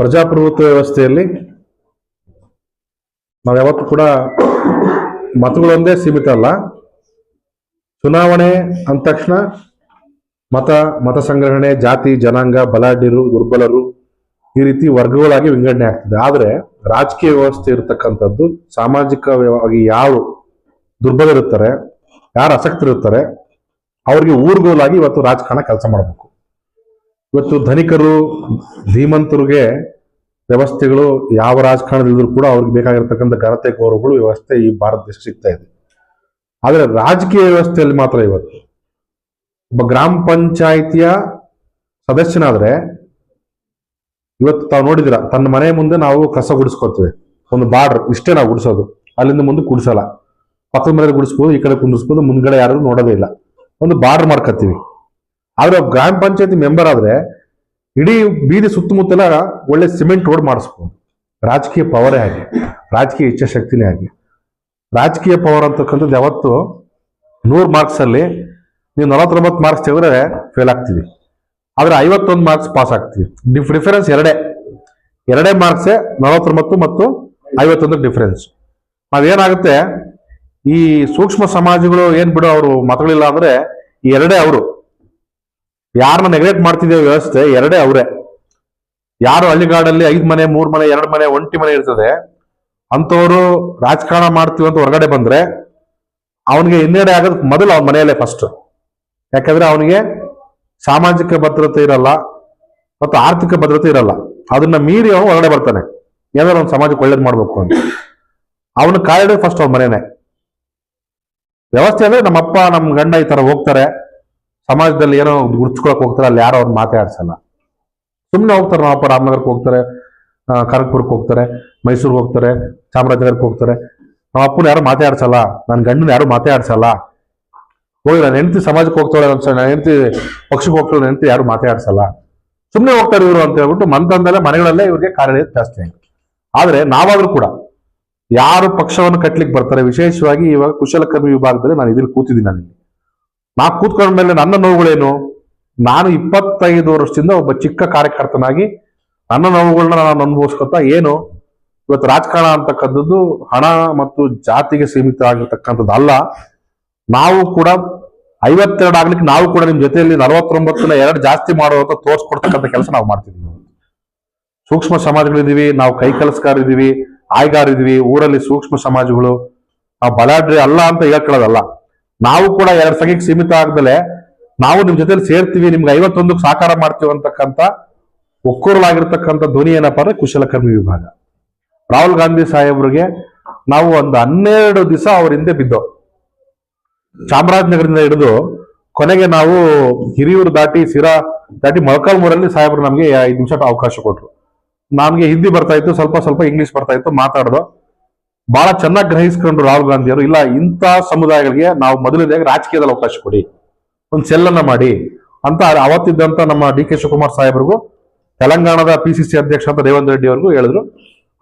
ಪ್ರಜಾಪ್ರಭುತ್ವ ವ್ಯವಸ್ಥೆಯಲ್ಲಿ ನಾವು ಯಾವತ್ತೂ ಕೂಡ ಮತಗಳೊಂದೇ ಸೀಮಿತ ಅಲ್ಲ. ಚುನಾವಣೆ ಅಂದ ತಕ್ಷಣ ಮತ ಮತ ಸಂಗ್ರಹಣೆ, ಜಾತಿ, ಜನಾಂಗ, ಬಲಾಢ್ಯರು, ದುರ್ಬಲರು ಈ ರೀತಿ ವರ್ಗಗಳಾಗಿ ವಿಂಗಡಣೆ ಆಗ್ತದೆ. ಆದರೆ ರಾಜಕೀಯ ವ್ಯವಸ್ಥೆ ಇರತಕ್ಕಂಥದ್ದು ಸಾಮಾಜಿಕವಾಗಿ ಯಾರು ದುರ್ಬಲರಿರ್ತಾರೆ, ಯಾರು ಆಸಕ್ತರಿರ್ತಾರೆ, ಅವ್ರಿಗೆ ಊರುಗೋಲಾಗಿ ಇವತ್ತು ರಾಜಕಾರಣ ಕೆಲಸ ಮಾಡಬೇಕು. ಇವತ್ತು ಧನಿಕರು, ಧೀಮಂತರಿಗೆ ವ್ಯವಸ್ಥೆಗಳು ಯಾವ ರಾಜಕಾರಣದಲ್ಲಿದ್ರು ಕೂಡ ಅವ್ರಿಗೆ ಬೇಕಾಗಿರ್ತಕ್ಕಂಥ ಘನತೆ, ಗೌರವಗಳು ವ್ಯವಸ್ಥೆ ಈ ಭಾರತ ದೇಶ ಸಿಗ್ತಾ ಇದೆ. ಆದರೆ ರಾಜಕೀಯ ವ್ಯವಸ್ಥೆಯಲ್ಲಿ ಮಾತ್ರ ಇವತ್ತು ಒಬ್ಬ ಗ್ರಾಮ ಪಂಚಾಯಿತಿಯ ಸದಸ್ಯನಾದ್ರೆ ಇವತ್ತು ತಾವು ನೋಡಿದಿರ, ತನ್ನ ಮನೆ ಮುಂದೆ ನಾವು ಕಸ ಗುಡಿಸ್ಕೊತೀವಿ ಒಂದು ಬಾರ್ಡರ್, ಇಷ್ಟೇ ನಾವು ಗುಡಿಸೋದು. ಅಲ್ಲಿಂದ ಮುಂದೆ ಗುಡಿಸಲ್ಲ. ಪಕ್ಕದ ಮನೆಯಲ್ಲಿ ಗುಡಿಸ್ಬೋದು, ಈ ಕಡೆ ಕುಂದಿಸ್ಬೋದು, ಮುಂದ್ಗಡೆ ಯಾರು ನೋಡೋದೇ ಇಲ್ಲ. ಒಂದು ಬಾರ್ಡರ್ ಮಾಡ್ಕೊತೀವಿ ಆದ್ರೆ ಗ್ರಾಮ ಪಂಚಾಯತಿ ಮೆಂಬರ್ ಆದ್ರೆ ಇಡೀ ಬೀದಿ ಸುತ್ತಮುತ್ತಲ ಒಳ್ಳೆ ಸಿಮೆಂಟ್ ರೋಡ್ ಮಾಡಿಸ್ಬೋದು. ರಾಜಕೀಯ ಪವರೇ ಆಗಿ ರಾಜಕೀಯ ಇಚ್ಛಾಶಕ್ತಿನೇ ಆಗಿ ರಾಜಕೀಯ ಪವರ್ ಅಂತಕ್ಕಂಥದ್ದು ಯಾವತ್ತು ನೂರು ಮಾರ್ಕ್ಸ್ ಅಲ್ಲಿ ನೀವು ನಲವತ್ತೊಂಬತ್ತು ಮಾರ್ಕ್ಸ್ ತೆಗೆದ್ರೆ ಫೇಲ್ ಆಗ್ತೀವಿ. ಆದರೆ ಐವತ್ತೊಂದು ಮಾರ್ಕ್ಸ್ ಪಾಸ್ ಆಗ್ತೀವಿ. ಡಿಫ್ ಡಿಫರೆನ್ಸ್ ಎರಡೇ. ಎರಡೇ ಮಾರ್ಕ್ಸೇ ನಲವತ್ತೊಂಬತ್ತು ಮತ್ತು ಐವತ್ತೊಂದು ಡಿಫರೆನ್ಸ್ ನಾವೇನಾಗುತ್ತೆ, ಈ ಸೂಕ್ಷ್ಮ ಸಮಾಜಗಳು ಏನು ಬಿಡು, ಅವರು ಮತಗಳಿಲ್ಲ ಅಂದ್ರೆ ಎರಡೇ ಅವರು. ಯಾರನ್ನ ನೆಗ್ಲೆಕ್ಟ್ ಮಾಡ್ತಿದ್ದೇವೆ ವ್ಯವಸ್ಥೆ? ಎರಡೇ ಅವರೇ. ಯಾರು ಹಳ್ಳಿಗಾಡಲ್ಲಿ ಐದು ಮನೆ, ಮೂರ್ ಮನೆ, ಎರಡು ಮನೆ, ಒಂಟಿ ಮನೆ ಇರ್ತದೆ ಅಂತವರು ರಾಜಕಾರಣ ಮಾಡ್ತೀವಿ ಅಂತ ಹೊರಗಡೆ ಬಂದ್ರೆ ಅವನಿಗೆ ಹಿನ್ನಡೆ ಆಗೋದ್ ಮೊದಲು ಅವನ ಮನೆಯಲ್ಲೇ ಫಸ್ಟ್ ಯಾಕಂದ್ರೆ ಅವನಿಗೆ ಸಾಮಾಜಿಕ ಭದ್ರತೆ ಇರಲ್ಲ ಮತ್ತು ಆರ್ಥಿಕ ಭದ್ರತೆ ಇರಲ್ಲ. ಅದನ್ನ ಮೀರಿ ಅವನು ಹೊರಗಡೆ ಬರ್ತಾನೆ. ಏನಾದ್ರು ಅವ್ನ ಸಮಾಜಕ್ಕೆ ಒಳ್ಳೇದು ಮಾಡ್ಬೇಕು ಅಂತ. ಅವನ ಕಾಯಿಡೆ ಫಸ್ಟ್ ಅವ್ನ ಮನೆನೇ. ವ್ಯವಸ್ಥೆ ಅಂದ್ರೆ ನಮ್ಮ ಅಪ್ಪ ನಮ್ಮ ಗಂಡ ಈ ತರ ಹೋಗ್ತಾರೆ. ಸಮಾಜದಲ್ಲಿ ಏನೋ ಗುರ್ಚ್ಕೊಳಕ್ ಹೋಗ್ತಾರೆ, ಅಲ್ಲಿ ಯಾರೋ ಅವ್ರು ಮಾತಾಡ್ಸಲ್ಲ. ಸುಮ್ಮನೆ ಹೋಗ್ತಾರೆ ನಮ್ಮ ಅಪ್ಪ ರಾಮನಗರಕ್ಕೆ ಹೋಗ್ತಾರೆ ಕನಕಪುರಕ್ಕೆ ಹೋಗ್ತಾರೆ, ಮೈಸೂರಿಗೆ ಹೋಗ್ತಾರೆ, ಚಾಮರಾಜನಗರಕ್ಕೆ ಹೋಗ್ತಾರೆ. ನಮ್ಮ ಅಪ್ಪನ ಯಾರು ಮಾತಾಡ್ಸಲ್ಲ ನನ್ನ ಗಂಡನ ಯಾರು ಮಾತಾಡ್ಸಲ್ಲ. ಹೋಗಿ ನಾನು ಹೆಂಡತಿ ಸಮಾಜಕ್ಕೆ ಹೋಗ್ತಾಳೆ ನನ್ನ ಹೆಂಡತಿ ಪಕ್ಷಕ್ಕೆ ಹೋಗ್ತಾಳೆ ಹೆಂಡತಿ ಯಾರು ಮಾತಾಡ್ಸಲ್ಲ. ಸುಮ್ಮನೆ ಹೋಗ್ತಾರೆ ಇವರು ಅಂತ ಹೇಳ್ಬಿಟ್ಟು ಮಂತಂದಲ್ಲೇ ಮನೆಗಳಲ್ಲೇ ಇವ್ರಿಗೆ ಕಾರ್ಯ ಜಾಸ್ತಿ ಆದರೆ ನಾವಾದರೂ ಕೂಡ ಯಾರು ಪಕ್ಷವನ್ನು ಕಟ್ಟಲಿಕ್ಕೆ ಬರ್ತಾರೆ, ವಿಶೇಷವಾಗಿ ಇವಾಗ ಕುಶಲಕರ್ಮಿ ವಿಭಾಗದಲ್ಲಿ ನಾನು ಇದ್ರಲ್ಲಿ ಕೂತಿದ್ದೀನಿ ನಾನು. ನಾ ಕೂತ್ಕೊಂಡ ಮೇಲೆ ನನ್ನ ನೋವುಗಳೇನು? ನಾನು ಇಪ್ಪತ್ತೈದು ವರ್ಷದಿಂದ ಒಬ್ಬ ಚಿಕ್ಕ ಕಾರ್ಯಕರ್ತನಾಗಿ ನನ್ನ ನೋವುಗಳನ್ನ ನಾನು ಅನುಭವಿಸ್ಕೊತಾ ಏನು? ಇವತ್ತು ರಾಜಕಾರಣ ಅಂತಕ್ಕಂಥದ್ದು ಹಣ ಮತ್ತು ಜಾತಿಗೆ ಸೀಮಿತ ಆಗಿರ್ತಕ್ಕಂಥದ್ದು ಅಲ್ಲ. ನಾವು ಕೂಡ ಐವತ್ತೆರಡು ಆಗ್ಲಿಕ್ಕೆ ನಾವು ಕೂಡ ನಿಮ್ ಜೊತೆಯಲ್ಲಿ ನಲವತ್ತೊಂಬತ್ತನ್ನ ಎರಡು ಜಾಸ್ತಿ ಮಾಡುವಂತ ತೋರಿಸ್ಕೊಡ್ತಕ್ಕಂಥ ಕೆಲಸ ನಾವು ಮಾಡ್ತಿದ್ದೀವಿ ಸೂಕ್ಷ್ಮ ಸಮಾಜಗಳಿದೀವಿ, ನಾವು ಕೈ ಕೆಲಸಗಾರಿದೀವಿ ಆಯ್ಗಾರಿದೀವಿ, ಊರಲ್ಲಿ ಸೂಕ್ಷ್ಮ ಸಮಾಜಗಳು. ನಾವು ಬಲಾಡ್ರಿ ಅಲ್ಲ ಅಂತ ಹೇಳ್ಕೊಳ್ಳೋದಲ್ಲ. ನಾವು ಕೂಡ ಎರಡು ಸಂಖ್ಯೆಗೆ ಸೀಮಿತ ಆಗದಲೆ ನಾವು ನಿಮ್ ಜೊತೆಲಿ ಸೇರ್ತೀವಿ, ನಿಮ್ಗೆ ಐವತ್ತೊಂದಕ್ಕೆ ಸಾಕಾರ ಮಾಡ್ತೀವಿ ಅಂತಕ್ಕಂಥ ಒಕ್ಕೂರಲಾಗಿರ್ತಕ್ಕಂಥ ಧ್ವನಿ ಏನಪ್ಪ ಅಂದ್ರೆ ಕುಶಲಕರ್ಮಿ ವಿಭಾಗ. ರಾಹುಲ್ ಗಾಂಧಿ ಸಾಹೇಬ್ರಿಗೆ ನಾವು ಒಂದು ಹನ್ನೆರಡು ದಿವಸ ಅವ್ರ ಹಿಂದೆ ಬಿದ್ದೋ ಚಾಮರಾಜನಗರದಿಂದ ಹಿಡಿದು ಕೊನೆಗೆ ನಾವು ಹಿರಿಯೂರು ದಾಟಿ ಸಿರಾ ದಾಟಿ ಮೊಳಕಾಲ್ಮೂರಲ್ಲಿ ಸಾಹೇಬ್ರು ನಮಗೆ ಐದು ನಿಮಿಷ ಅವಕಾಶ ಕೊಟ್ರು. ನಮಗೆ ಹಿಂದಿ ಬರ್ತಾ ಇತ್ತು, ಸ್ವಲ್ಪ ಸ್ವಲ್ಪ ಇಂಗ್ಲಿಷ್ ಬರ್ತಾ ಇತ್ತು, ಮಾತಾಡ್ದು ಬಹಳ ಚೆನ್ನಾಗಿ ಗ್ರಹಿಸ್ಕೊಂಡ್ರು ರಾಹುಲ್ ಗಾಂಧಿ ಅವರು ಇಲ್ಲ, ಇಂಥ ಸಮುದಾಯಗಳಿಗೆ ನಾವು ಮೊದಲನೇದಾಗಿ ರಾಜಕೀಯದಲ್ಲಿ ಅವಕಾಶ ಕೊಡಿ. ಒಂದು ಸೆಲ್ಲನ್ನ ಮಾಡಿ. ಅಂತ ಅವತ್ತಿದ್ದಂತ ನಮ್ಮ ಡಿ ಕೆ ಶಿವಕುಮಾರ್ ಸಾಹೇಬ್ರಿಗೂ, ತೆಲಂಗಾಣದ ಪಿ ಸಿ ಸಿ ಅಧ್ಯಕ್ಷ ಅಂತ ರೇವಂತ್ ರೆಡ್ಡಿ ಅವ್ರಿಗೂ ಹೇಳಿದ್ರು.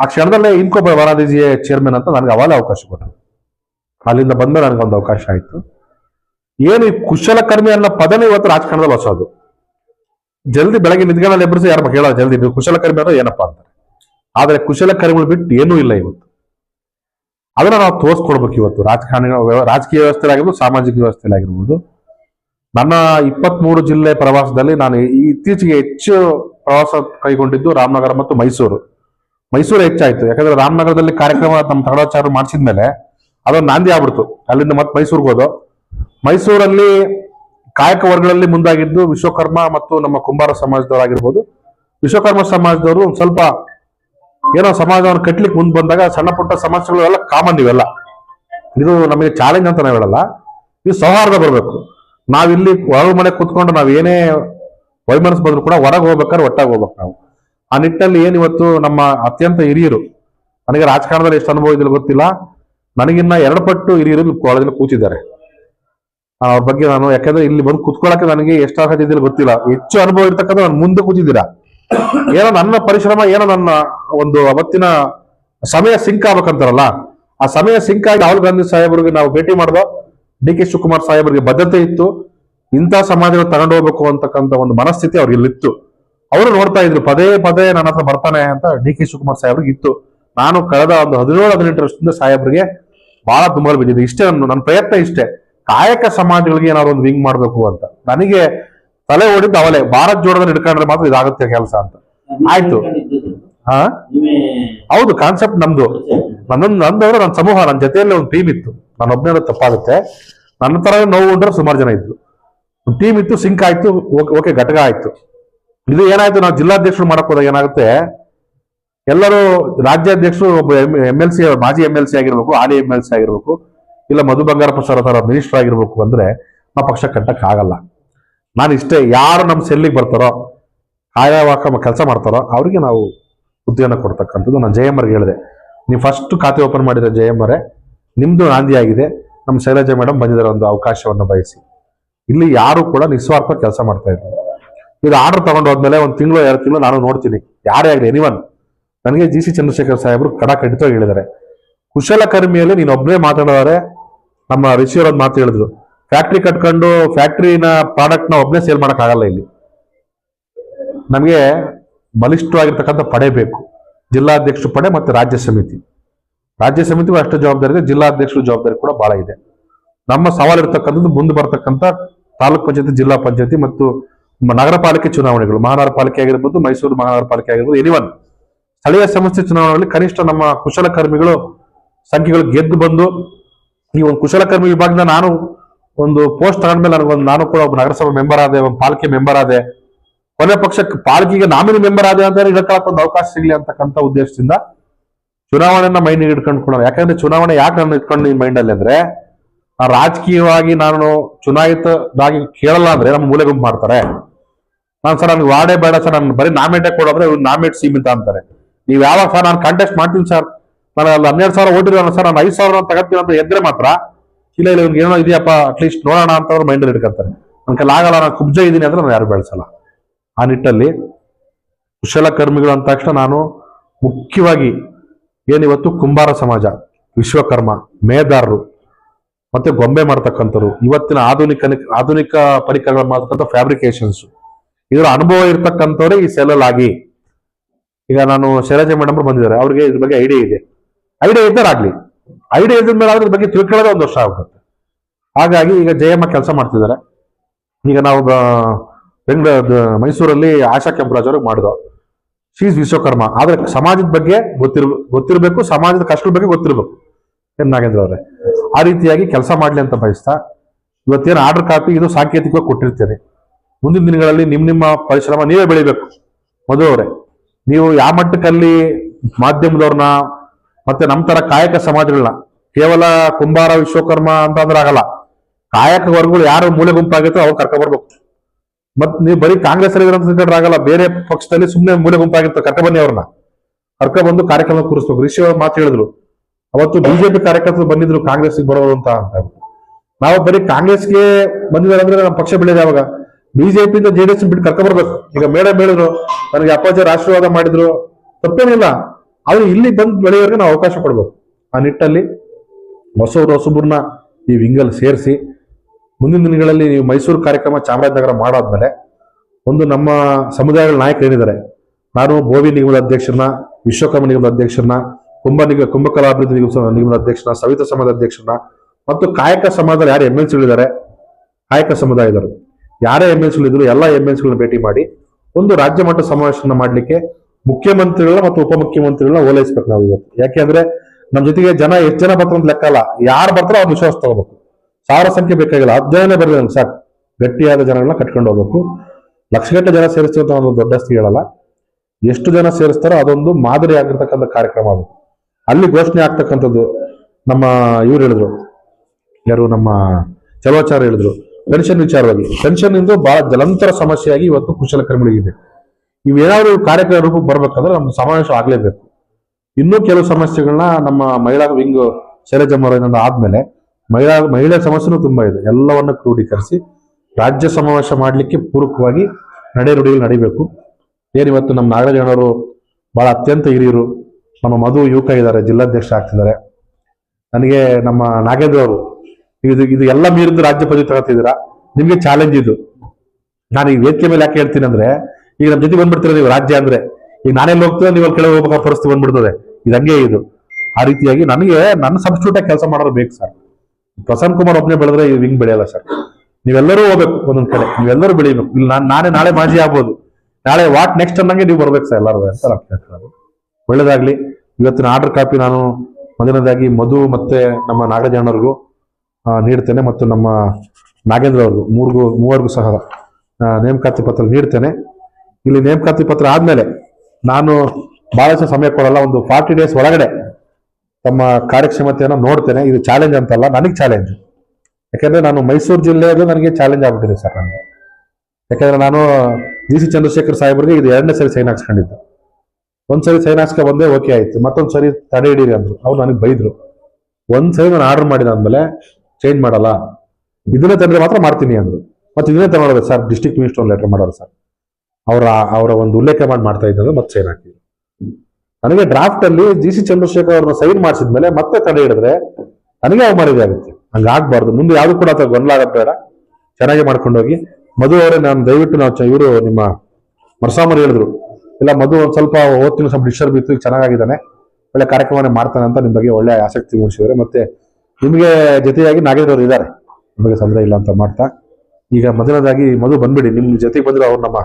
ಆ ಕ್ಷಣದಲ್ಲೇ ಇನ್ಕೋ ವರಾದಿಜಿಯ ಚೇರ್ಮನ್ ಅಂತ ನನಗೆ ಅವಾಗಲೇ ಅವಕಾಶ ಕೊಟ್ಟರು. ಅಲ್ಲಿಂದ ಬಂದ ನನಗೊಂದು ಅವಕಾಶ ಆಯ್ತು. ಏನು ಈ ಕುಶಲಕರ್ಮಿ ಅನ್ನೋ ಪದನೇ ಇವತ್ತು ರಾಜಕಾರಣದಲ್ಲಿ ಹೊಸದು. ಜಲ್ದಿ ಬೆಳಗ್ಗೆ ನಿದ್ಗಳಲ್ಲಿ ಎಬ್ಬರಿಸಿ ಯಾರು ಕೇಳೋ ಜಲ್ದಿ ಕುಶಲಕರ್ಮಿ ಅನ್ನೋ ಏನಪ್ಪಾ ಅಂತಾರೆ. ಆದರೆ ಕುಶಲಕರ್ಮಿಗಳು ಬಿಟ್ಟು ಏನೂ ಇಲ್ಲ ಇವತ್ತು. ಅದನ್ನ ನಾವು ತೋರಿಸ್ಕೊಡ್ಬೇಕು ಇವತ್ತು. ರಾಜಕಾರಣಿ ರಾಜಕೀಯ ವ್ಯವಸ್ಥೆಲಾಗಿರ್ಬೋದು, ಸಾಮಾಜಿಕ ವ್ಯವಸ್ಥೆಯಾಗಿರ್ಬೋದು ನನ್ನ ಇಪ್ಪತ್ಮೂರು ಜಿಲ್ಲೆ ಪ್ರವಾಸದಲ್ಲಿ ನಾನು ಇತ್ತೀಚೆಗೆ ಹೆಚ್ಚು ಪ್ರವಾಸ ಕೈಗೊಂಡಿದ್ದು ರಾಮನಗರ ಮತ್ತು ಮೈಸೂರು. ಮೈಸೂರು ಹೆಚ್ಚಾಯ್ತು. ಯಾಕಂದ್ರೆ ರಾಮನಗರದಲ್ಲಿ ಕಾರ್ಯಕ್ರಮ ನಮ್ಮ ತಗಡಾಚಾರ್ಯರು ಮಾಡಿಸಿದ ಮೇಲೆ ಅದೊಂದು ನಾಂದಿ ಆಗ್ಬಿಡ್ತು. ಅಲ್ಲಿಂದ ಮತ್ತೆ ಮೈಸೂರಿಗೆ ಹೋದೋ. ಮೈಸೂರಲ್ಲಿ ಕಾಯಕ ವರ್ಗಗಳಲ್ಲಿ ಮುಂದಾಗಿದ್ದು ವಿಶ್ವಕರ್ಮ ಮತ್ತು ನಮ್ಮ ಕುಂಬಾರ ಸಮಾಜದವರಾಗಿರ್ಬೋದು. ವಿಶ್ವಕರ್ಮ ಸಮಾಜದವರು ಸ್ವಲ್ಪ ಏನೋ ಸಮಾಜವನ್ನು ಕಟ್ಲಿಕ್ಕೆ ಮುಂದೆ ಬಂದಾಗ ಸಣ್ಣ ಪುಟ್ಟ ಸಮಸ್ಯೆಗಳು ಎಲ್ಲ ಕಾಮನ್ ಇವೆಲ್ಲ. ಇದು ನಮಗೆ ಚಾಲೆಂಜ್ ಅಂತ ನಾವು ಹೇಳಲ್ಲ. ಇದು ಸೌಹಾರ್ದ ಬರಬೇಕು. ನಾವಿಲ್ಲಿ ಹೊರ ಮನೆ ಕುತ್ಕೊಂಡು ನಾವು ಏನೇ ವೈಮನಸ್ ಬಂದ್ರು ಕೂಡ ಹೊರಗೆ ಹೋಗ್ಬೇಕಾದ್ರೆ ಒಟ್ಟಾಗಿ ಹೋಗ್ಬೇಕು ನಾವು. ಆ ನಿಟ್ಟಿನಲ್ಲಿ ಏನ್ ಇವತ್ತು ನಮ್ಮ ಅತ್ಯಂತ ಹಿರಿಯರು, ನನಗೆ ರಾಜಕಾರಣದಲ್ಲಿ ಎಷ್ಟು ಅನುಭವ ಇದಿಲ್ಲ ಗೊತ್ತಿಲ್ಲ. ನನಗಿನ್ನ ಎರಡು ಪಟ್ಟು ಹಿರಿಯರು ಕಾಲೇಜಲ್ಲಿ ಕೂತಿದ್ದಾರೆ. ಅವ್ರ ಬಗ್ಗೆ ನಾನು, ಯಾಕಂದ್ರೆ ಇಲ್ಲಿ ಬಂದು ಕುತ್ಕೊಳ್ಳೋಕೆ ನನಗೆ ಎಷ್ಟು ಅರ್ಹತೆ ಇದಿಲ್ಲ ಗೊತ್ತಿಲ್ಲ. ಹೆಚ್ಚು ಅನುಭವ ಇರ್ತಕ್ಕಂಥ ನಾನು ಮುಂದೆ ಕೂತಿದ್ದೀರಾ? ಏನೋ ನನ್ನ ಪರಿಶ್ರಮ, ಏನೋ ನನ್ನ ಒಂದು ಅವತ್ತಿನ ಸಮಯ ಸಿಂಕ್ ಆಗ್ಬೇಕಂತಾರಲ್ಲ, ಆ ಸಮಯ ಸಿಂಕ್ ಆಗಿ ರಾಹುಲ್ ಗಾಂಧಿ ಸಾಹೇಬರಿಗೆ ನಾವು ಭೇಟಿ ಮಾಡ್ದೋ, ಡಿ ಕೆ ಶಿವಕುಮಾರ್ ಸಾಹೇಬರಿಗೆ ಬದ್ಧತೆ ಇತ್ತು. ಇಂಥ ಸಮಾಜಗಳು ತಗೊಂಡು ಹೋಗ್ಬೇಕು ಅಂತಕ್ಕಂಥ ಒಂದು ಮನಸ್ಥಿತಿ ಅವ್ರಿಗೆ ಇತ್ತು ಅವರು ನೋಡ್ತಾ ಇದ್ರು, ಪದೇ ಪದೇ ನನ್ನ ಹತ್ರ ಬರ್ತಾನೆ ಅಂತ ಡಿ ಕೆ ಶಿವಕುಮಾರ್ ಸಾಹೇಬ್ರಿಗೆ ಇತ್ತು. ನಾನು ಕಳೆದ ಒಂದು ಹದಿನೇಳು, ಹದಿನೆಂಟು ವರ್ಷದಿಂದ ಸಾಹೇಬ್ರಿಗೆ ಬಹಳ ತುಂಬ ಬಿದ್ದಿದೆ. ಇಷ್ಟೇ ನನ್ನ ನನ್ನ ಪ್ರಯತ್ನ ಇಷ್ಟೇ. ಕಾಯಕ ಸಮಾಜಗಳಿಗೆ ಏನಾದ್ರು ಒಂದು ವಿಂಗ್ ಮಾಡಬೇಕು ಅಂತ. ನನಗೆ ತಲೆ ಓಡಿದ್ದು ಅವಲೇ ಭಾರತ್ ಜೋಡದಲ್ಲಿ ಹಿಡ್ಕೊಂಡ್ರೆ ಮಾತ್ರ ಇದಾಗುತ್ತೆ ಕೆಲಸ ಅಂತ. ಆಯ್ತು. ಹಾ? ಹೌದು ಕಾನ್ಸೆಪ್ಟ್ ನಮ್ದು. ನನ್ನೊಂದು ನಂದವ್ರೆ ನನ್ನ ಸಮೂಹ ನನ್ನ ಜೊತೆಯಲ್ಲಿ ಒಂದು ಟೀಮ್ ಇತ್ತು. ನಾನು ಒಬ್ಬನೇ ತಪ್ಪಾಗುತ್ತೆ. ನನ್ನ ತರ ನೋವು ಉಂಡ್ರೆ ಸುಮಾರು ಜನ ಇದ್ರು. ಒಂದು ಟೀಮ್ ಇತ್ತು ಸಿಂಕ್ ಆಯ್ತು ಓಕೆ ಘಟಕ ಆಯ್ತು. ಇದು ಏನಾಯ್ತು ನಾವು ಜಿಲ್ಲಾಧ್ಯಕ್ಷರು ಮಾಡಕ್ ಹೋದಾಗ ಏನಾಗುತ್ತೆ ಎಲ್ಲರೂ ರಾಜ್ಯಾಧ್ಯಕ್ಷರು ಒಬ್ಬ ಎಂ ಎಲ್ ಸಿ ಮಾಜಿ ಎಂ ಎಲ್ ಸಿ ಆಗಿರ್ಬೇಕು ಹಾಲಿ ಎಂ ಎಲ್ ಸಿ ಆಗಿರ್ಬೇಕು ಇಲ್ಲ ಮಧು ಬಂಗಾರಪ್ಪ ಸರ್ ತರ ಮಿನಿಸ್ಟರ್ ಆಗಿರ್ಬೇಕು ಅಂದ್ರೆ ನಾವು ಪಕ್ಷ ಕಟ್ಟಕ್ ಆಗಲ್ಲ. ನಾನು ಇಷ್ಟೇ ಯಾರು ನಮ್ಮ ಸೆಲ್ಲಿಗೆ ಬರ್ತಾರೋ ಕಾಯವಾಕ ಕೆಲಸ ಮಾಡ್ತಾರೋ, ಅವರಿಗೆ ನಾವು ಉದ್ಯೋಗ ಕೊಡ್ತಕ್ಕಂಥದ್ದು ನಾನು ಜಯಮ್ಮರ್ಗೆ ಹೇಳಿದೆ. ನೀವು ಫಸ್ಟ್ ಖಾತೆ ಓಪನ್ ಮಾಡಿದ್ರೆ ಜಯಮ್ಮರೇ ನಿಮ್ಮದು ನಾಂದಿ ಆಗಿದೆ, ನಮ್ಮ ಶೈಲಜಾ ಮೇಡಮ್ ಬಂದಿದ್ದಾರೆ ಒಂದು ಅವಕಾಶವನ್ನು ಬಯಸಿ. ಇಲ್ಲಿ ಯಾರು ಕೂಡ ನಿಸ್ವಾರ್ಥ ಕೆಲಸ ಮಾಡ್ತಾ ಇದ್ದಾರೆ. ಇದು ಆರ್ಡರ್ ತಗೊಂಡು ಹೋದ್ಮೇಲೆ ಒಂದು ತಿಂಗಳು, ಎರಡು ತಿಂಗಳು ನಾನು ನೋಡ್ತೀನಿ. ಯಾರೇ ಆಗಲಿ ಎನಿವನ್ ನನಗೆ ಜಿ ಸಿ ಚಂದ್ರಶೇಖರ್ ಸಾಹೇಬರು ಕಡ ಖಂಡಿತವಾಗಿ ಹೇಳಿದ್ದಾರೆ. ಕುಶಲಕರ್ಮಿಯಲ್ಲಿ ನೀನು ಒಬ್ಬನೇ ಮಾತಾಡೋದಾರೆ ನಮ್ಮ ರಿಷಿಯವ್ರ ಒಂದು ಮಾತು ಹೇಳಿದ್ರು. ಫ್ಯಾಕ್ಟ್ರಿ ಕಟ್ಕೊಂಡು ಫ್ಯಾಕ್ಟ್ರಿನ ಪ್ರಾಡಕ್ಟ್ನ ಒಬ್ಬನೇ ಸೇಲ್ ಆಗಲ್ಲ ಇಲ್ಲಿ. ನಮಗೆ ಬಲಿಷ್ಠವಾಗಿರ್ತಕ್ಕಂಥ ಪಡೆ ಬೇಕು. ಜಿಲ್ಲಾಧ್ಯಕ್ಷರು ಪಡೆ ಮತ್ತೆ ರಾಜ್ಯ ಸಮಿತಿ. ರಾಜ್ಯ ಸಮಿತಿಗೂ ಅಷ್ಟು ಜವಾಬ್ದಾರಿ ಇದೆ, ಜಿಲ್ಲಾಧ್ಯಕ್ಷರು ಜವಾಬ್ದಾರಿ ಕೂಡ ಬಹಳ ಇದೆ. ನಮ್ಮ ಸವಾಲು ಇರ್ತಕ್ಕಂಥದ್ದು ಮುಂದೆ ಬರ್ತಕ್ಕಂಥ ತಾಲೂಕ್ ಪಂಚಾಯತಿ, ಜಿಲ್ಲಾ ಪಂಚಾಯತಿ ಮತ್ತು ನಗರ ಪಾಲಿಕೆ ಚುನಾವಣೆಗಳು. ಮಹಾನಗರ ಪಾಲಿಕೆ ಆಗಿರ್ಬೋದು, ಮೈಸೂರು ಮಹಾನಗರ ಪಾಲಿಕೆ ಆಗಿರ್ಬೋದು ಎನಿವನ್ ಸ್ಥಳೀಯ ಸಂಸ್ಥೆ ಚುನಾವಣೆಗಳಲ್ಲಿ ಕನಿಷ್ಠ ನಮ್ಮ ಕುಶಲಕರ್ಮಿಗಳು ಸಂಖ್ಯೆಗಳು ಗೆದ್ದು ಬಂದು ಈ ಒಂದು ಕುಶಲಕರ್ಮಿ ವಿಭಾಗದಿಂದ ನಾನು ಒಂದು ಪೋಸ್ಟ್ ತಗೊಂಡ್ಮೇಲೆ ನನಗೊಂದು ನಾನು ಕೂಡ ಒಬ್ಬ ನಗರಸಭಾ ಮೆಂಬರ್ ಆದೆ ಒಂದು ಪಾಲಿಕೆ ಮೆಂಬರ್ ಆದೆ. ಕೊನೆ ಪಕ್ಷಕ್ಕೆ ಪಾಲಿಕೆಗೆ ನಾಮಿನಿ ಮೆಂಬರ್ ಆದೆ ಅಂತ ಇಡಕೊಳ್ಳಕ್ಕೆ ಒಂದು ಅವಕಾಶ ಸಿಗ್ಲಿ ಅಂತಕ್ಕಂಥ ಉದ್ದೇಶದಿಂದ ಚುನಾವಣೆಯನ್ನ ಮೈಂಡ್ ಇಟ್ಕೊಂಡ್ಕೊಳ್ಳೋಣ ಯಾಕಂದ್ರೆ ಚುನಾವಣೆ ಯಾಕೆ ನಾನು ಇಟ್ಕೊಂಡು ಮೈಂಡ್ ಅಲ್ಲಿ ಅಂದ್ರೆ ರಾಜಕೀಯವಾಗಿ ನಾನು ಚುನಾಯಿತವಾಗಿ ಕೇಳಲ್ಲ ಅಂದ್ರೆ ನಮ್ಮ ಮೂಲೆ ಗುಂಪು ಮಾಡ್ತಾರೆ. ನಾನು ಸರ್ ನನಗೆ ವಾರ್ಡೇ ಬೇಡ ಸರ್, ನಾನು ಬರೀ ನಾಮಿನೇಟೇ ಕೊಡೋದ್ರೆ ಇವ್ರು ನಾಮಿನೇಟ್ ಸೀಮಿತ ಅಂತಾರೆ. ನೀವು ಯಾವಾಗ ಸರ್, ನಾನು ಕಂಟೆಸ್ಟ್ ಮಾಡ್ತೀನಿ ಸರ್. ನಾನು ಅಲ್ಲಿ ಹನ್ನೆರಡು ಸಾವಿರ ಓಟಿರೋಣ ಸರ್, ನಾನು ಐದು ಸಾವಿರ ತಗೋತೀನಿ ಅಂತ ಎದ್ರೆ ಮಾತ್ರ ಇಲ್ಲ ಇಲ್ಲ ಇವ್ರಿಗೆ ಏನೋ ಇದೆಯಪ್ಪ ಅಟ್ಲೀಸ್ಟ್ ನೋಡೋಣ ಅಂತ ಅವ್ರು ಮೈಂಡಲ್ಲಿ ಇಟ್ಕೊಂತಾರೆ. ನನ್ನ ಕೈಲಿ ಆಗಲ್ಲ, ನಾನು ಕುಬ್ಜ ಇದ್ದೀನಿ ಅಂದ್ರೆ ನಾನು ಯಾರು ಬೆಳೆಸಲ್ಲ. ಆ ನಿಟ್ಟಲ್ಲಿ ಕುಶಲಕರ್ಮಿಗಳು ಅಂದ ತಕ್ಷಣ ನಾನು ಮುಖ್ಯವಾಗಿ ಏನಿವತ್ತು ಕುಂಬಾರ ಸಮಾಜ, ವಿಶ್ವಕರ್ಮ ಮೇದಾರರು ಮತ್ತೆ ಗೊಂಬೆ ಮಾಡ್ತಕ್ಕಂಥವ್ರು, ಇವತ್ತಿನ ಆಧುನಿಕ ಆಧುನಿಕ ಪರಿಕರಗಳು ಮಾಡ್ತಕ್ಕಂಥ ಫ್ಯಾಬ್ರಿಕೇಶನ್ಸ್ ಇದರ ಅನುಭವ ಇರ್ತಕ್ಕಂಥವ್ರೆ ಈ ಸೆಲಲ್ ಆಗಿ ಈಗ ನಾನು ಶೈಲಜಾ ಮೇಡಮ್ ಬಂದಿದ್ದಾರೆ, ಅವ್ರಿಗೆ ಇದ್ರ ಬಗ್ಗೆ ಐಡಿಯಾ ಇದೆ. ಐಡಿಯಾ ಇದ್ದಾರಾಗ್ಲಿ ಐಡಿಯಾ ಮೇಲೆ ಅದ್ರ ಬಗ್ಗೆ ತಿಳ್ಕೊಳ್ಳೋದೇ ಒಂದು ವರ್ಷ ಆಗುತ್ತೆ. ಹಾಗಾಗಿ ಈಗ ಜಯಮ್ಮ ಕೆಲಸ ಮಾಡ್ತಿದ್ದಾರೆ. ಈಗ ನಾವು ಬೆಂಗಳೂರು ಮೈಸೂರಲ್ಲಿ ಆಶಾ ಕೆಂಪರಾಜ್ ಅವ್ರಿಗೆ ಮಾಡಿದೋ ಶೀಸ್ ವಿಶ್ವಕರ್ಮ. ಆದ್ರೆ ಸಮಾಜದ ಬಗ್ಗೆ ಗೊತ್ತಿರ್ ಗೊತ್ತಿರಬೇಕು, ಸಮಾಜದ ಕಷ್ಟದ ಬಗ್ಗೆ ಗೊತ್ತಿರಬೇಕು ಎನ್ ನಾಗೇಂದ್ರ ಅವರೇ. ಆ ರೀತಿಯಾಗಿ ಕೆಲಸ ಮಾಡ್ಲಿ ಅಂತ ಬಯಸ್ತಾ, ಇವತ್ತೇನು ಆರ್ಡರ್ ಕಾಪಿ ಇದು ಸಾಂಕೇತಿಕವಾಗಿ ಕೊಟ್ಟಿರ್ತೇನೆ. ಮುಂದಿನ ದಿನಗಳಲ್ಲಿ ನಿಮ್ಮ ನಿಮ್ಮ ಪರಿಶ್ರಮ ನೀವೇ ಬೆಳಿಬೇಕು. ಮಧು ಅವರೇ, ನೀವು ಯಾವ ಮಟ್ಟಕ್ಕಲ್ಲಿ ಮಾಧ್ಯಮದವ್ರನ್ನ ಮತ್ತೆ ನಮ್ಮ ತರ ಕಾಯಕ ಸಮಾಜಗಳನ್ನ. ಕೇವಲ ಕುಂಬಾರ, ವಿಶ್ವಕರ್ಮ ಅಂತ ಅಂದ್ರೆ ಆಗಲ್ಲ. ಕಾಯಕ ವರ್ಗಗಳು ಯಾರು ಮೂಲೆ ಗುಂಪಾಗಿತ್ತೋ ಅವ್ರು ಬರ್ಬೇಕು. ಮತ್ ನೀವು ಬರೀ ಕಾಂಗ್ರೆಸ್ ಆಗಲ್ಲ, ಬೇರೆ ಪಕ್ಷದಲ್ಲಿ ಸುಮ್ಮನೆ ಮೂಲೆ ಗುಂಪಾಗಿತ್ತು ಬನ್ನಿ ಅವ್ರನ್ನ. ಬಂದು ಕಾರ್ಯಕ್ರಮ ಕೂರಿಸ್ಬೇಕು. ಋಷಿ ಅವ್ರ ಮಾತು ಹೇಳಿದ್ರು. ಅವತ್ತು ಬಿಜೆಪಿ ಕಾರ್ಯಕರ್ತರು ಬಂದಿದ್ರು ಕಾಂಗ್ರೆಸ್ ಬರೋದು ಅಂತ ಅಂತ. ನಾವು ಬರೀ ಕಾಂಗ್ರೆಸ್ಗೆ ಬಂದಿದ್ದಾರೆ ಅಂದ್ರೆ ನಮ್ಮ ಪಕ್ಷ ಬೆಳೆದ ಯಾವಾಗ ಬಿಜೆಪಿಯಿಂದ ಜೆ ಡಿ ಎಸ್ ಬಿಟ್ಟು ಬರ್ಬೇಕು. ಈಗ ಮೇಡಮ್ ಹೇಳಿದ್ರು, ನನಗೆ ಅಪ್ಪಾಜಿ ರಾಷ್ಟ್ರವಾದ ಮಾಡಿದ್ರು. ತಪ್ಪೇನಿಲ್ಲ. ಆದ್ರೆ ಇಲ್ಲಿ ಬಂದು ಬೆಳೆಯೋರಿಗೆ ನಾವು ಅವಕಾಶ ಕೊಡ್ಬೇಕು. ಆ ನಿಟ್ಟಲ್ಲಿ ಹೊಸಬ್ರು ಹೊಸಬ್ರನ್ನ ಈ ವಿಂಗಲ್ ಸೇರಿಸಿ ಮುಂದಿನ ದಿನಗಳಲ್ಲಿ ನೀವು ಮೈಸೂರು ಕಾರ್ಯಕ್ರಮ ಚಾಮರಾಜನಗರ ಮಾಡಾದ್ಮೇಲೆ ಒಂದು ನಮ್ಮ ಸಮುದಾಯಗಳ ನಾಯಕರು ಏನಿದ್ದಾರೆ? ನಾನು ಭೋವಿ ನಿಗಮದ ಅಧ್ಯಕ್ಷರನ್ನ, ವಿಶ್ವಕರ್ಮ ನಿಗಮದ ಅಧ್ಯಕ್ಷರನ್ನ, ಕುಂಭ ನಿಗ ಕುಂಭಕಲಾ ಅಭಿವೃದ್ಧಿ ನಿಗಮ ನಿಗಮದ ಅಧ್ಯಕ್ಷರನ್ನ, ಸವಿತಾ ಸಮಾಜದ ಅಧ್ಯಕ್ಷರನ್ನ ಮತ್ತು ಕಾಯಕ ಸಮಾಜದಲ್ಲಿ ಯಾರು ಎಂ ಎಲ್ ಸಿಗಳಿದ್ದಾರೆ ಕಾಯಕ ಸಮುದಾಯದವರು ಯಾರೇ ಎಂ ಎಲ್ ಸಿಗಳಿದ್ರು ಎಲ್ಲ ಎಂ ಎಲ್ ಸಿಗಳನ್ನ ಭೇಟಿ ಮಾಡಿ ಒಂದು ರಾಜ್ಯ ಮಟ್ಟ ಸಮಾವೇಶನ ಮಾಡಲಿಕ್ಕೆ ಮುಖ್ಯಮಂತ್ರಿಗಳ ಮತ್ತು ಉಪಮುಖ್ಯಮಂತ್ರಿಗಳನ್ನ ಓಲೈಸ್ಬೇಕು ನಾವು ಇವತ್ತು. ಯಾಕೆಂದ್ರೆ ನಮ್ಮ ಜೊತೆಗೆ ಜನ ಎಷ್ಟು ಜನ ಬರ್ತಾರೆ ಅಂತ ಲೆಕ್ಕ ಅಲ್ಲ. ಯಾರು ಬರ್ತಾರೋ ಅವ್ರು ವಿಶ್ವಾಸ ತಗೋಬೇಕು. ಸಾವಿರ ಸಂಖ್ಯೆ ಬೇಕಾಗಿಲ್ಲ. ಅಧ್ಯಯನ ಬರಲಿ ನಮ್ಗೆ ಸಾಕು. ಗಟ್ಟಿಯಾದ ಜನಗಳನ್ನ ಕಟ್ಕೊಂಡು ಹೋಗ್ಬೇಕು. ಲಕ್ಷಗಟ್ಟಲೆ ಜನ ಸೇರಿಸ್ತಂತ ಒಂದು ದೊಡ್ಡ ಹೇಳಲ್ಲ. ಎಷ್ಟು ಜನ ಸೇರಿಸ್ತಾರೋ ಅದೊಂದು ಮಾದರಿ ಆಗಿರ್ತಕ್ಕಂಥ ಕಾರ್ಯಕ್ರಮ ಅದು. ಅಲ್ಲಿ ಘೋಷಣೆ ಆಗ್ತಕ್ಕಂಥದ್ದು ನಮ್ಮ ಇವ್ರು ಹೇಳಿದ್ರು. ಯಾರು ನಮ್ಮ ಚಲೋಚಾರ ಹೇಳಿದ್ರು. ಪೆನ್ಷನ್ ವಿಚಾರವಾಗಿ. ಪೆನ್ಷನ್ ಇಂದು ಬಹಳ ಜಲಂತರ ಸಮಸ್ಯೆಯಾಗಿ ಇವತ್ತು ಕುಶಲಕರ್ಮಿಗಳಿಗಿದೆ. ಇವೇನಾದ್ರು ಕಾರ್ಯಕ್ರಮ ರೂಪಕ್ಕೆ ಬರ್ಬೇಕಂದ್ರೆ ನಮ್ಮ ಸಮಾವೇಶ ಆಗ್ಲೇಬೇಕು. ಇನ್ನೂ ಕೆಲವು ಸಮಸ್ಯೆಗಳನ್ನ ನಮ್ಮ ಮಹಿಳಾ ವಿಂಗ್ ಶೈಲಜಮ್ಮರಿಂದ ಆದ್ಮೇಲೆ ಮಹಿಳಾ ಮಹಿಳಾ ಸಮಸ್ಯೆನೂ ತುಂಬಾ ಇದೆ. ಎಲ್ಲವನ್ನ ಕ್ರೋಢೀಕರಿಸಿ ರಾಜ್ಯ ಸಮಾವೇಶ ಮಾಡಲಿಕ್ಕೆ ಪೂರಕವಾಗಿ ನಡೆ ರೂಢಿಗಳು ನಡಿಬೇಕು. ಏನಿವತ್ತು ನಮ್ಮ ನಾಗರಾಜನವರು ಬಹಳ ಅತ್ಯಂತ ಹಿರಿಯರು, ನಮ್ಮ ಮಧು ಯುವಕ ಇದ್ದಾರೆ, ಜಿಲ್ಲಾಧ್ಯಕ್ಷ ಆಗ್ತಿದ್ದಾರೆ. ನನಗೆ ನಮ್ಮ ನಾಗೇಂದ್ರ ಅವರು ಇದು ಇದು ಎಲ್ಲ ಮೀರಿದ್ದು ರಾಜ್ಯ ಪದವಿ ತಗೋತಿದ್ದೀರಾ? ನಿಮ್ಗೆ ಚಾಲೆಂಜ್ ಇದು. ನಾನು ಈ ವೇದಿಕೆ ಮೇಲೆ ಯಾಕೆ ಹೇಳ್ತೀನಿ ಅಂದ್ರೆ ಈಗ ನಮ್ಮ ಜೊತೆ ಬಂದ್ಬಿಡ್ತೀರ ನೀವು ರಾಜ್ಯ ಅಂದ್ರೆ? ಈಗ ನಾನೆಲ್ಲಿ ಹೋಗ್ತೀರ ನೀವು ಕೆಳಗೆ ಹೋಗ್ಬೇಕಾದ ಪರಿಸ್ಥಿತಿ ಬಂದ್ಬಿಡ್ತದೆ. ಇದು ಇದು. ಆ ರೀತಿಯಾಗಿ ನನಗೆ ನನ್ನ ಸಬ್ಸ್ಟಿಟ್ಯೂಟ್ ಕೆಲಸ ಮಾಡೋರು ಬೇಕು ಸರ್. ಪ್ರಸನ್ನ ಕುಮಾರ್ ಒಬ್ಬನೇ ಬೆಳೆದ್ರೆ ಹಿಂಗ್ ಬೆಳೆಯಲ್ಲ ಸರ್. ನೀವೆಲ್ಲರೂ ಹೋಗ್ಬೇಕು ಒಂದೊಂದ್ ಕಡೆ. ನೀವೆಲ್ಲರೂ ಬೆಳಿಬೇಕು. ಇಲ್ಲಿ ನಾನು ನಾನೇ ನಾಳೆ ಮಾಜಿ ಆಗ್ಬೋದು. ನಾಳೆ ವಾಟ್ ನೆಕ್ಸ್ಟ್ ಅನ್ನಂಗೆ ನೀವು ಬರ್ಬೇಕು ಸರ್ ಎಲ್ಲರೂ ಅಂತ ನಾನು ಒಳ್ಳೇದಾಗ್ಲಿ. ಇವತ್ತಿನ ಆರ್ಡರ್ ಕಾಪಿ ನಾನು ಮೊದಲನೇದಾಗಿ ಮಧು ಮತ್ತೆ ನಮ್ಮ ನಾಗರಾಜಣ್ಣವ್ರಿಗೂ ಆ, ನೀಡ್ತೇನೆ ಮತ್ತು ನಮ್ಮ ನಾಗೇಂದ್ರ ಅವ್ರಿಗೂ ಮೂರ್ಗೂ ಮೂವರಿಗೂ ಸಹ ನೇಮಕಾತಿ ಪತ್ರ ನೀಡ್ತೇನೆ. ಇಲ್ಲಿ ನೇಮಕಾತಿ ಪತ್ರ ಆದ್ಮೇಲೆ ನಾನು ಬಹಳಷ್ಟು ಸಮಯ ಕೊಡಲ್ಲ, ಒಂದು ಫಾರ್ಟಿ ಡೇಸ್ ಒಳಗಡೆ ತಮ್ಮ ಕಾರ್ಯಕ್ಷಮತೆಯನ್ನು ನೋಡ್ತೇನೆ. ಇದು ಚಾಲೆಂಜ್ ಅಂತಲ್ಲ, ನನಗೆ ಚಾಲೆಂಜ್ ಯಾಕೆಂದ್ರೆ ನಾನು ಮೈಸೂರು ಜಿಲ್ಲೆಯದು ನನಗೆ ಚಾಲೆಂಜ್ ಆಗ್ಬಿಟ್ಟಿದೆ ಸರ್ ನನಗೆ ಯಾಕೆಂದ್ರೆ ನಾನು ಜಿ ಸಿ ಚಂದ್ರಶೇಖರ್ ಸಾಹೇಬರಿಗೆ ಇದು ಎರಡನೇ ಸರಿ ಸೈನ್ ಹಾಕ್ಸ್ಕೊಂಡಿದ್ದು. ಒಂದ್ಸರಿ ಸೈನ್ ಹಾಕ್ಸ್ಕೊ ಬಂದೆ ಓಕೆ ಆಯ್ತು. ಮತ್ತೊಂದು ಸರಿ ತಡೆ ಹಿಡೀರಿ ಅಂದ್ರು. ಅವ್ರು ನನಗೆ ಬೈದ್ರು. ಒಂದ್ಸರಿ ನಾನು ಆರ್ಡರ್ ಮಾಡಿದಾದ್ಮೇಲೆ ಚೇಂಜ್ ಮಾಡಲ್ಲ. ಇದನ್ನೇ ತಂದ್ರೆ ಮಾತ್ರ ಮಾಡ್ತೀನಿ ಅಂದ್ರು. ಮತ್ತೆ ಇದನ್ನೇ ತಗೊಳ್ಳೋದು ಸರ್ ಡಿಸ್ಟ್ರಿಕ್ಟ್ ಮಿನಿಸ್ಟರ್ ಲೆಟರ್ ಮಾಡೋರು ಸರ್. ಅವರ ಅವರ ಒಂದು ಉಲ್ಲೇಖ ಮಾಡಿ ಮಾಡ್ತಾ ಇದ್ದಂದ್ರೆ ಮತ್ತೆ ಸೈನ್ ಹಾಕಿದ್ರು ನನಗೆ ಡ್ರಾಫ್ಟ್ ಅಲ್ಲಿ ಜಿ ಸಿ ಚಂದ್ರಶೇಖರ್ ಅವ್ರನ್ನ ಸೈನ್ ಮಾಡಿಸಿದ್ಮೇಲೆ ಮತ್ತೆ ತಡೆ ಹಿಡಿದ್ರೆ ನನಗೆ ಅವಮಾನಿದೆ ಆಗುತ್ತೆ. ಹಂಗಾಗ್ಬಾರ್ದು ಮುಂದೆ ಯಾವ್ದು ಕೂಡ ಅಥವಾ ಗೊಂದಲ ಆಗೋದ್ ಬೇಡ. ಚೆನ್ನಾಗಿ ಮಾಡ್ಕೊಂಡೋಗಿ. ಮಧು ಅವರೇ ನಾನು ದಯವಿಟ್ಟು ನಾವು ಇವರು ನಿಮ್ಮ ಮರ್ಸಾಮರ್ ಹೇಳಿದ್ರು. ಇಲ್ಲ, ಮಧು ಒಂದು ಸ್ವಲ್ಪ ಓದ್ತಿನ ಸ್ವಲ್ಪ ಡಿಸ್ಟರ್ಬ್ ಇತ್ತು, ಈಗ ಚೆನ್ನಾಗಿದ್ದಾನೆ ಒಳ್ಳೆ ಕಾರ್ಯಕ್ರಮನೇ ಮಾಡ್ತಾನೆ ಅಂತ ನಿಮ್ಮ ಬಗ್ಗೆ ಒಳ್ಳೆ ಆಸಕ್ತಿ ಮೂಡಿಸಿದ್ರೆ ಮತ್ತೆ ನಿಮಗೆ ಜೊತೆಯಾಗಿ ನಾಗೇಂದ್ರ ಅವರು ಇದ್ದಾರೆ. ನಿಮಗೆ ತೊಂದರೆ ಇಲ್ಲ ಅಂತ ಮಾಡ್ತಾ. ಈಗ ಮೊದಲನೇದಾಗಿ ಮಧು ಬಂದ್ಬಿಡಿ. ನಿಮ್ಮ ಜೊತೆಗೆ ಬಂದ್ರೆ ಅವ್ರು ನಮ್ಮ